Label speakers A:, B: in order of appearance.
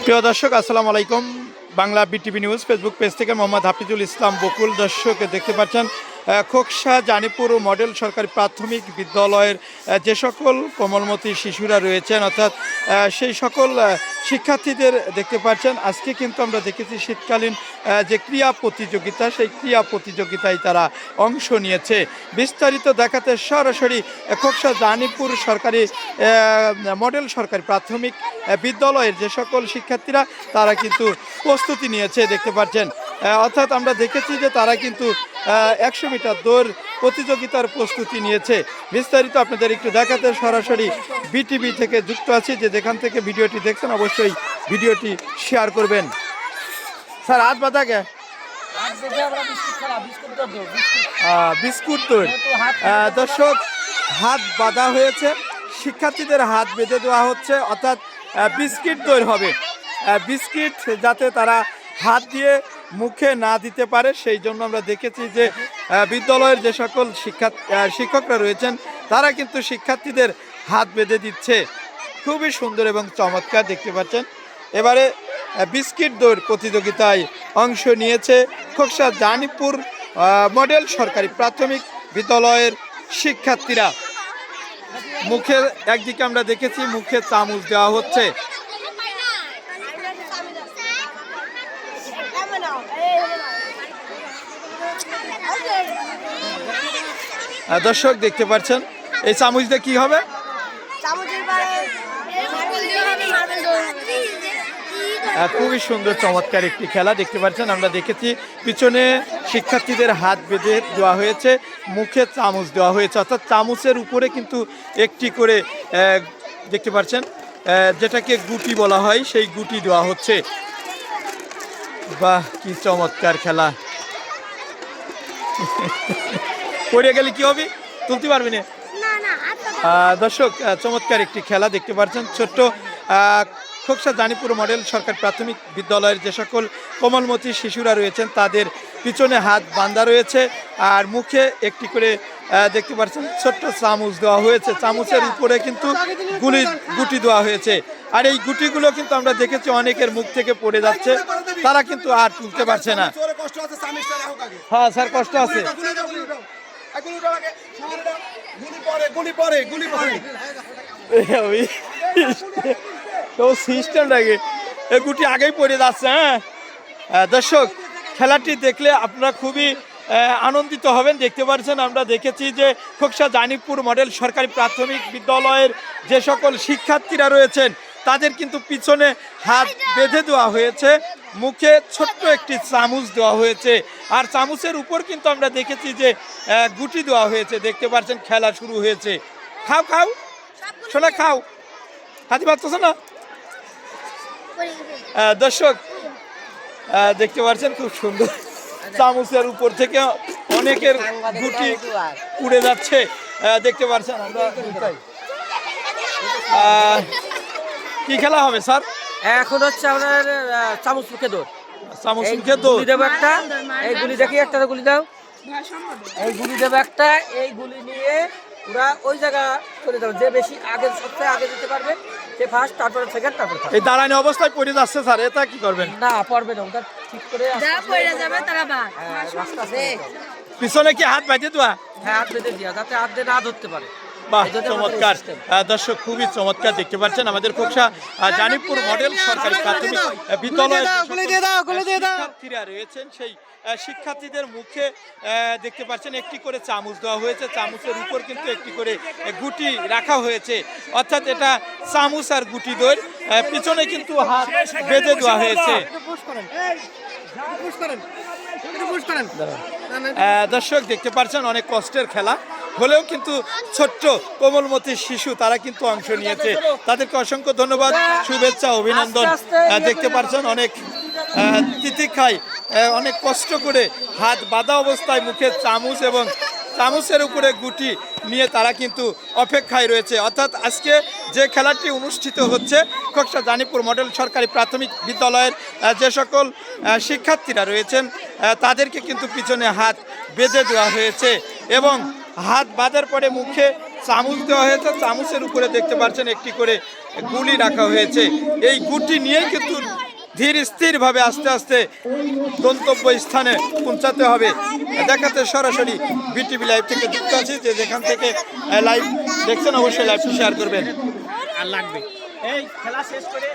A: প্রিয় দর্শক, আসসালামু আলাইকুম। Bangla BTV news Facebook page থেকে মোহাম্মদ হাফিজুল ইসলাম বকুল দর্শক দেখতে পাচ্ছেন। খোকসা, জানিপুর মডেল সরকারি প্রাথমিক বিদ্যালয়ের যে সকল কোমলমতি শিশুরা রয়েছেন, অর্থাৎ সেই সকল শিক্ষার্থীদের দেখতে পাচ্ছেন। আজকে কিন্তু আমরা দেখেছি শীতকালীন যে ক্রীড়া প্রতিযোগিতা, সেই ক্রীড়া প্রতিযোগিতায় তারা অংশ নিয়েছে। বিস্তারিত দেখাতে সরাসরি খোকসা, জানিপুর সরকারি মডেল সরকারি প্রাথমিক বিদ্যালয়ের যে সকল শিক্ষার্থীরা, তারা কিন্তু প্রস্তুতি নিয়েছে, দেখতে পাচ্ছেন। অর্থাৎ আমরা দেখেছি যে তারা কিন্তু একশো মিটার দৌড় প্রতিযোগিতার প্রস্তুতি নিয়েছে। বিস্তারিত আপনাদের একটু দেখাতে সরাসরি বিটিভি থেকে যুক্ত আছি। যে যেখান থেকে ভিডিওটি দেখছেন, অবশ্যই ভিডিওটি শেয়ার করবেন। স্যার, হাত বাঁধা গে বিস্কুট দৌড়। দর্শক, হাত বাঁধা হয়েছে। শিক্ষার্থীদের হাত বেঁধে দেওয়া হচ্ছে, অর্থাৎ বিস্কিট দৌড় হবে। বিস্কিট যাতে তারা হাত দিয়ে মুখে না দিতে পারে, সেই জন্য আমরা দেখেছি যে বিদ্যালয়ের যে সকল শিক্ষা শিক্ষকরা রয়েছেন, তারা কিন্তু শিক্ষার্থীদের হাত বেঁধে দিচ্ছে। খুবই সুন্দর এবং চমৎকার দেখতে পাচ্ছেন। এবারে বিস্কিট দৌড় প্রতিযোগিতায় অংশ নিয়েছে খোকসা জানিপুর মডেল সরকারি প্রাথমিক বিদ্যালয়ের শিক্ষার্থীরা। মুখে একদিকে আমরা দেখেছি মুখে চামচ দেওয়া হচ্ছে। দর্শক দেখতে পাচ্ছেন। এই চামচ দিয়ে কি হবে? খুবই সুন্দর চমৎকার একটি খেলা দেখতে পাচ্ছেন। আমরা দেখেছি পিছনে শিক্ষার্থীদের হাত বেঁধে দেওয়া হয়েছে মুখে চামচ দেওয়া হয়েছে। অর্থাৎ চামচের উপরে কিন্তু একটি করে দেখতে পাচ্ছেন যেটাকে গুটি বলা হয় সেই গুটি দেওয়া হচ্ছে। বাহ কি চমৎকার খেলা। পড়ে গেলে কি হবে তুলতে পারবি না দর্শক চমৎকার একটি খেলা দেখতে পাচ্ছেন ছোট্ট খোকসা জানিপুর মডেল সরকার প্রাথমিক বিদ্যালয়ের যে সকল কোমলমতি শিশুরা রয়েছেন তাদের পিছনে হাত বাঁধা রয়েছে আর মুখে একটি করে দেখতে পাচ্ছেন ছোট্ট চামচ দেওয়া হয়েছে চামচের উপরে কিন্তু গুলি গুটি দেওয়া হয়েছে আর এই গুটিগুলো কিন্তু আমরা দেখেছি অনেকের মুখ থেকে পড়ে যাচ্ছে তারা কিন্তু আর তুলতে পারছে না হ্যাঁ স্যার কষ্ট আছে এ গুটি আগেই পড়ে যাচ্ছে হ্যাঁ। দর্শক, খেলাটি দেখলে আপনারা খুবই আনন্দিত হবেন। দেখতে পাচ্ছেন, আমরা দেখেছি যে খোকসা জানিপুর মডেল সরকারি প্রাথমিক বিদ্যালয়ের যে সকল শিক্ষার্থীরা রয়েছেন, তাদের কিন্তু পিছনে হাত বেঁধে দেওয়া হয়েছে। মুখে ছোট্ট একটি চামচ দেওয়া হয়েছে। আর চামচের উপর কিন্তু আমরা দেখেছি যে গুটি দেওয়া হয়েছে। দেখতে পাচ্ছেন, খেলা শুরু হয়েছে। খাও খাও। শোনা খাও। হাতি পাচ্ছ না দর্শক দেখতে পাচ্ছেন, খুব সুন্দর। চামচের উপর থেকে অনেকের গুটি উড়ে যাচ্ছে। দেখতে পাচ্ছেন কি খেলা হবে, স্যার?
B: এখন হচ্ছে আপনার চামচ মুখে দৌড়।
A: চামচ মুখে দৌড়।
B: গুলি দেবো একটা এই গুলি দেখি একটা গুলি দাও। এই গুলি দেবো একটা এই গুলি নিয়ে ওরা ওই জায়গা চলে যাবে যে বেশি আগে সবচেয়ে আগে যেতে পারবে সে ফার্স্ট তারপরে সেকেন্ড তারপরে third।
A: এই দাঁড়ানো অবস্থায় পড়ে যাচ্ছে স্যার এটা কি করবেন?
B: না পারবে না ওটা ঠিক করে
C: যা পড়ে যাবে তারা বাদ।
B: হ্যাঁ।
A: পিছনে কি হাত বাজে দেওয়া?
B: হ্যাঁ হাত বেঁধে দিয়া যাতে হাত দিয়ে না ধরতে পারে।
A: বাহ চমৎকার। দর্শক খুবই চমৎকার দেখতে পাচ্ছেন আমাদের খোকসা জানিপুর মডেল সরকারি প্রাথমিক বিদ্যালয়ের শিক্ষার্থীরা রয়েছেন। সেই শিক্ষার্থীদের মুখে দেখতে পাচ্ছেন একটি করে চামচ দেওয়া হয়েছে। চামচের উপর কিন্তু একটি করে গুটি রাখা হয়েছে। অর্থাৎ এটা চামচ আর গুটি দই পিছনে কিন্তু হাত বেঁধে দেওয়া হয়েছে। দর্শক দেখতে পাচ্ছেন অনেক কষ্টের খেলা। হলেও কিন্তু ছোট্ট কোমলমতি শিশু তারা কিন্তু অংশ নিয়েছে। তাদেরকে অসংখ্য ধন্যবাদ শুভেচ্ছা অভিনন্দন। দেখতে পাচ্ছেন অনেক তিতিক্ষায় অনেক কষ্ট করে হাত বাঁধা অবস্থায় মুখে চামচ এবং চামচের উপরে গুটি নিয়ে তারা কিন্তু অপেক্ষায় রয়েছে। অর্থাৎ আজকে যে খেলাটি অনুষ্ঠিত হচ্ছে খোকসা জানিপুর মডেল সরকারি প্রাথমিক বিদ্যালয়ের যে সকল শিক্ষার্থীরা রয়েছেন তাদেরকে কিন্তু পিছনে হাত বেঁধে দেওয়া হয়েছে এবং হাত বাঁধার পরে মুখে চামচ দেওয়া হয়েছে। চামচের উপরে দেখতে পাচ্ছেন একটি করে গুলি রাখা হয়েছে। এই গুটি নিয়ে কিন্তু ধীর স্থিরভাবে আস্তে আস্তে গন্তব্য স্থানে পৌঁছাতে হবে। দেখাতে সরাসরি বিটিভি লাইভ থেকে যুক্ত আছি। যে যেখান থেকে লাইভ দেখছেন, অবশ্যই লাইভটি শেয়ার করবেন।
C: আর লাগবে। এই খেলা শেষ করে